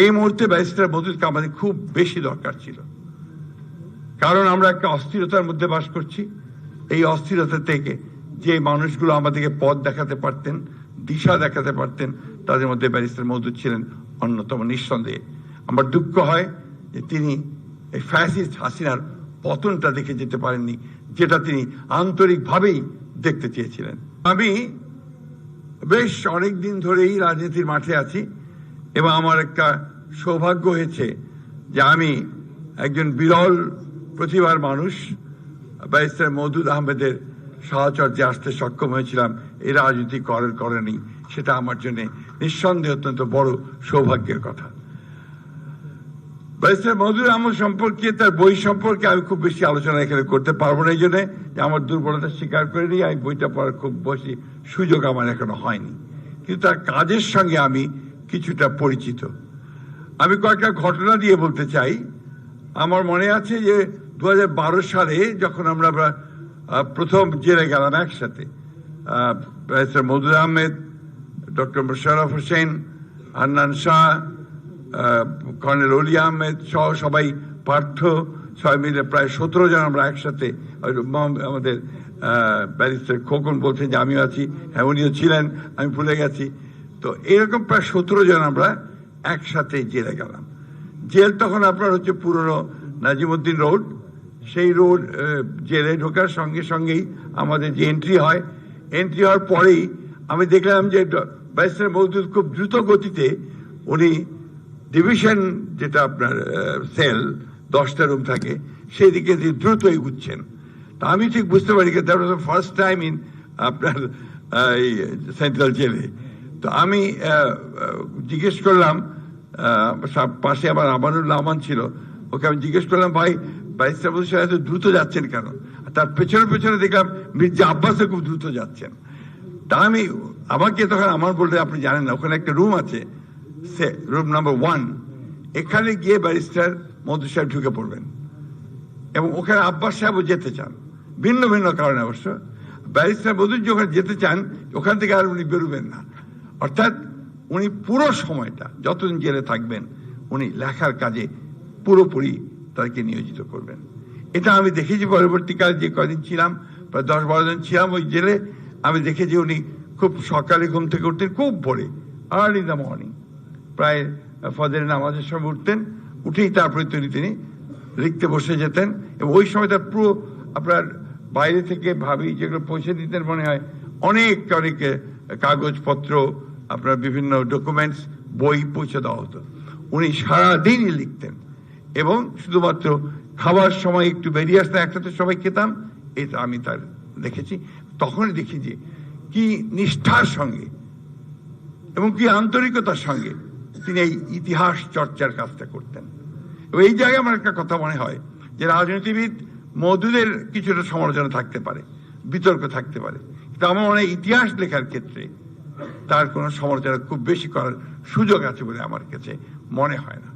এই মুহূর্তে ব্যারিস্টার মজুদকে আমাদের খুব বেশি দরকার ছিল। কারণ আমরা একটা অস্থিরতার মধ্যে বাস করছি। এই অস্থিরতা থেকে যে মানুষগুলো আমাদেরকে পথ দেখাতে পারতেন, দিশা দেখাতে পারতেন, তাদের মধ্যে ব্যারিস্টার মজুদ ছিলেন অন্যতম নিঃসন্দেহে। আমার দুঃখ হয় যে তিনি এই ফ্যাসিস্ট হাসিনার পতনটা দেখে যেতে পারেননি, যেটা তিনি আন্তরিকভাবেই দেখতে চেয়েছিলেন। আমি বেশ অনেক দিন ধরেই রাজনীতির মাঠে আছি। এবং আমার একটা সৌভাগ্য হয়েছে যে আমি একজন বিরল প্রতিভার মানুষ, ব্যারিস্টার মৌদুদ আহমেদের সাহচর্যে আসতে সক্ষম হয়েছিলাম। এই রাজনীতি করেন, করেনি, সেটা আমার জন্য নিঃসন্দেহে অত্যন্ত বড় সৌভাগ্যের কথা। ব্যারিস্টার মধুর আহমদ সম্পর্কে, তার বই সম্পর্কে আমি খুব বেশি আলোচনা এখানে করতে পারব না এই জন্য যে আমার দুর্বলতা স্বীকার করে নিই আমি বইটা পড়ার খুব বেশি সুযোগ আমার এখনও হয়নি। কিন্তু তার কাজের সঙ্গে আমি কিছুটা পরিচিত। আমি কয়েকটা ঘটনা দিয়ে বলতে চাই। আমার মনে আছে যে দু হাজার বারো সালে যখন আমরা প্রথম জেলে গেলাম একসাথে barrister Madhur Ahmed, doctor Mosharraf Hossain, Hannan Shah colonel Oli Ahmed সহ সবাই পার্থ, সবাই মিলে প্রায় সতেরো জন আমরা একসাথে আমাদের ব্যারিস্টার খোকন বলছেন যে আমিও আছি হ্যাঁ উনিও ছিলেন, আমি ভুলে গেছি। তো এরকম প্রায় সতেরো জন আমরা একসাথে জেলে গেলাম। জেল তখন আপনার হচ্ছে পুরনো নাজিমুদ্দিন রোড। সেই রোড জেলে ঢোকার সঙ্গে সঙ্গেই আমাদের যে এন্ট্রি হয়। এন্ট্রি হওয়ার পরেই আমি দেখলাম যে ব্যারিস্টার মৌদুদ খুব দ্রুত গতিতে উনি ডিভিশন যেটা আপনার সেল দশটা রুম থাকে সেই দিকে তিনি দ্রুত এগুচ্ছেন। তা আমি ঠিক বুঝতে পারি দ্যাট ফার্স্ট টাইম ইন আপনার এই সেন্ট্রাল জেলে তো আমি জিজ্ঞেস করলাম পাশে আবার আমানুল্লাহ আমান ছিল, ওকে আমি জিজ্ঞেস করলাম, ভাই, ব্যারিস্টার সাহেব এত দ্রুত যাচ্ছেন কেন? তার পেছনে পেছনে দেখলাম, মির্জা আব্বাসও খুব দ্রুত যাচ্ছেন। তা আমি, আমাকে তখন আমার বলতে, আপনি জানেন না, ওখানে একটা রুম আছে, সে, রুম নাম্বার ওয়ান। এখানে গিয়ে ব্যারিস্টার মধু সাহেব ঢুকে পড়বেন। এবং ওখানে আব্বাস সাহেবও যেতে চান, ভিন্ন ভিন্ন কারণে অবশ্য। ব্যারিস্টার মধুর যখন যেতে চান, ওখান থেকে আর উনি বেরোবেন না। অর্থাৎ উনি পুরো সময়টা, যতদিন জেলে থাকবেন, উনি লেখার কাজে পুরোপুরি তাদেরকে নিয়োজিত করবেন। এটা আমি দেখেছি পরবর্তীকালে, যে কদিন ছিলাম, প্রায় দশ বারো জন ছিলাম ওই জেলে। আমি দেখেছি উনি খুব সকালে ঘুম থেকে উঠতেন, খুব ভোরে আর্লি দ্য মর্নিং প্রায় ফজরের নামাজের সময় উঠতেন, উঠেই তারপরে তিনি তিনি লিখতে বসে যেতেন। এবং ওই সময় তার পুরো আপনার বাইরে থেকে ভাবি যেগুলো পৌঁছে দিতেন মনে হয়, অনেক অনেক কাগজপত্র আপনার বিভিন্ন ডকুমেন্টস বই পৌঁছে দেওয়া হতো। উনি সারাদিনই লিখতেন এবং শুধুমাত্র খাবার সময় একটু বেরিয়ে আসতে একসাথে সবাই খেতাম, এটা আমি তার দেখেছি। তখনই দেখি যে কি নিষ্ঠার সঙ্গে এবং কি আন্তরিকতার সঙ্গে তিনি এই ইতিহাস চর্চার কাজটা করতেন। এবং এই জায়গায় আমার একটা কথা মনে হয় যে রাজনীতিবিদ মধুদের কিছুটা সমালোচনা থাকতে পারে, বিতর্ক থাকতে পারে। কিন্তু আমার মনে হয় ইতিহাস লেখার ক্ষেত্রে তার কোনো সমালোচনা খুব বেশি করার সুযোগ আছে বলে আমার কাছে মনে হয় না।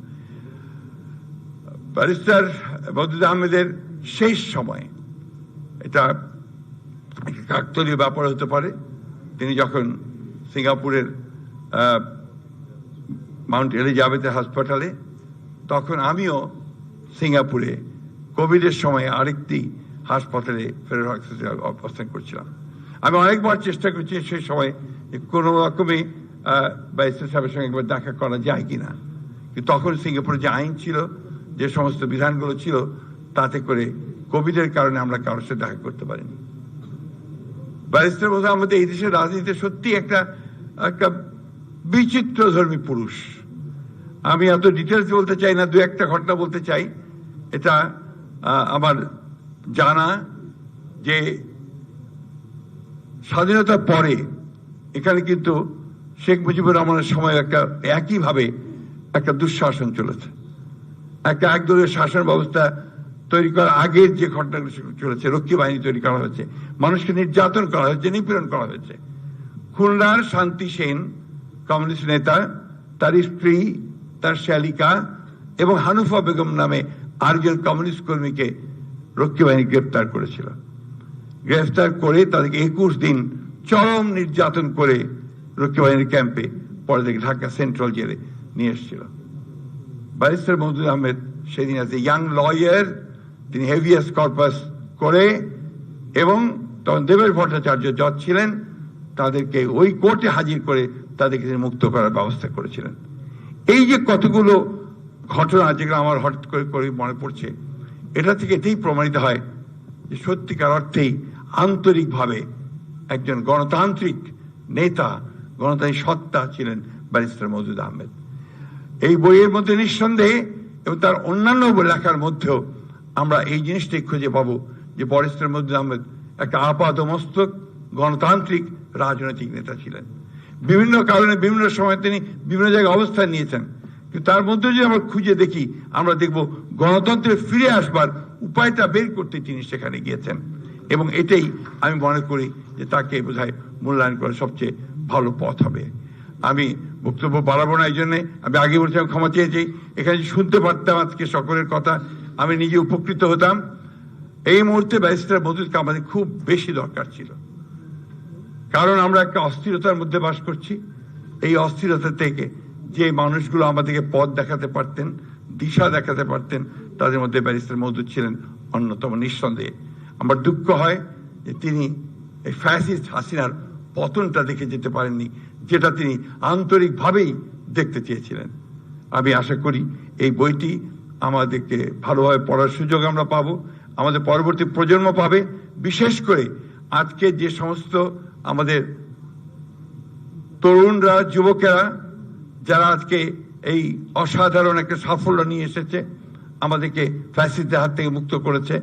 ব্যারিস্টার মধুদ আহমেদের শেষ সময়ে এটা কাকতলীয় ব্যাপার হতে পারে। তিনি যখন সিঙ্গাপুরের মাউন্ট এলিজাবেথের হাসপাতালে, তখন আমিও সিঙ্গাপুরে কোভিডের সময় আরেকটি হাসপাতালে ফেরত অবস্থান করছিলাম। আমি অনেকবার চেষ্টা করছি সেই সময় কোনো রকমে ব্যারিস্টার সাহেবের সঙ্গে একবার দেখা করা যায় কিনা। কিন্তু তখন সিঙ্গাপুরে যে আইন ছিল, যে সমস্ত বিধানগুলো ছিল, তাতে করে কোভিডের কারণে আমরা কারোর সাথে দেখা করতে পারিনি। ব্যারিস্টার বোধ আমাদের এই দেশের রাজনীতিতে সত্যি একটা একটা বিচিত্র ধর্মী পুরুষ। আমি এত ডিটেলস বলতে চাই না দু একটা ঘটনা বলতে চাই। এটা আমার জানা যে স্বাধীনতার পরে এখানে কিন্তু শেখ মুজিবুর রহমানের সময় একটা একইভাবে একটা দুঃশাসন চলেছে। একটা একদলীয় শাসন ব্যবস্থা তৈরি করার আগের যে ঘটনাগুলো চলেছে, রক্ষী বাহিনী তৈরি করা হয়েছে, মানুষকে নির্যাতন করা হয়েছে, নিপীড়ন করা হয়েছে। খুলনার শান্তি সেন কমিউনিস্ট নেতা, তার স্ত্রী, তার শ্যালিকা এবং হানুফা বেগম নামে আরেকজন কমিউনিস্ট কর্মীকে রক্ষী বাহিনী গ্রেপ্তার করেছিল। গ্রেফতার করে তাদেরকে একুশ দিন চরম নির্যাতন করে রক্ষীবাহিনীর ক্যাম্পে পরে থেকে ঢাকা সেন্ট্রাল জেলে নিয়ে এসেছিল। ব্যারিস্টার মহদুদ আহমেদ সেদিন আছে ইয়াং লয়ার তিনি হেভিয়াস কর্পাস করে এবং তখন দেবের ভট্টাচার্য জজ ছিলেন, তাদেরকে ওই কোর্টে হাজির করে তাদেরকে তিনি মুক্ত করার ব্যবস্থা করেছিলেন। এই যে কতগুলো ঘটনা যেগুলো আমার হঠাৎ করে করে মনে পড়ছে, এটা থেকে এটাই প্রমাণিত হয় যে সত্যিকার অর্থেই আন্তরিকভাবে একজন গণতান্ত্রিক নেতা, গণতান্ত্রিক সত্তা ছিলেন ব্যারিস্টার মজুদ আহমেদ। এই বইয়ের মধ্যে নিঃসন্দেহে এবং তার অন্যান্য লেখার মধ্যেও আমরা এই জিনিসটাই খুঁজে পাবো যে ব্যারিস্টার মজুদ আহমেদ একটা আপাদমস্তক গণতান্ত্রিক রাজনৈতিক নেতা ছিলেন। বিভিন্ন কারণে বিভিন্ন সময় তিনি বিভিন্ন জায়গায় অবস্থান নিয়েছেন। কিন্তু তার মধ্যে যদি আমরা খুঁজে দেখি, আমরা দেখব গণতন্ত্রে ফিরে আসবার উপায়টা বের করতে তিনি সেখানে গিয়েছেন। এবং এটাই আমি মনে করি যে তাকে বোধহয় মূল্যায়ন করা সবচেয়ে ভালো পথ হবে। আমি বক্তব্য বাড়াবো না এই জন্যে। আমি আগে বলছিলাম, ক্ষমা চেয়েছি। এখানে শুনতে পারতাম আজকে সকলের কথা, আমি নিজে উপকৃত হতাম। এই মুহূর্তে ব্যারিস্টার মধুকে আমাদের খুব বেশি দরকার ছিল। কারণ আমরা একটা অস্থিরতার মধ্যে বাস করছি। এই অস্থিরতা থেকে যে মানুষগুলো আমাদেরকে পথ দেখাতে পারতেন, দিশা দেখাতে পারতেন তাদের মধ্যে ব্যারিস্টার মজুদ ছিলেন অন্যতম নিঃসন্দেহে। আমার দুঃখ হয় যে তিনি এই ফ্যাসিস্ট হাসিনার পতনটা দেখে যেতে পারেননি, যেটা তিনি আন্তরিকভাবেই দেখতে চেয়েছিলেন। আমি আশা করি এই বইটি আমাদেরকে ভালোভাবে পড়ার সুযোগ আমরা পাবো, আমাদের পরবর্তী প্রজন্ম পাবে। বিশেষ করে আজকে যে সমস্ত আমাদের তরুণরা, যুবকেরা, যারা আজকে এই অসাধারণ একটা সাফল্য নিয়ে এসেছে আমাদেরকে ফ্যাসিস্টদের হাত থেকে মুক্ত করেছে।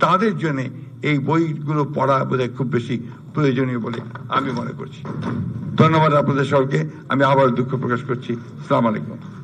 তাদের জন্য এই বইগুলো পড়া বোধহয় খুব বেশি প্রয়োজনীয় বলে আমি মনে করছি। ধন্যবাদ আপনাদের সবকে আমি আবার দুঃখ প্রকাশ করছি। সালাম আলাইকুম।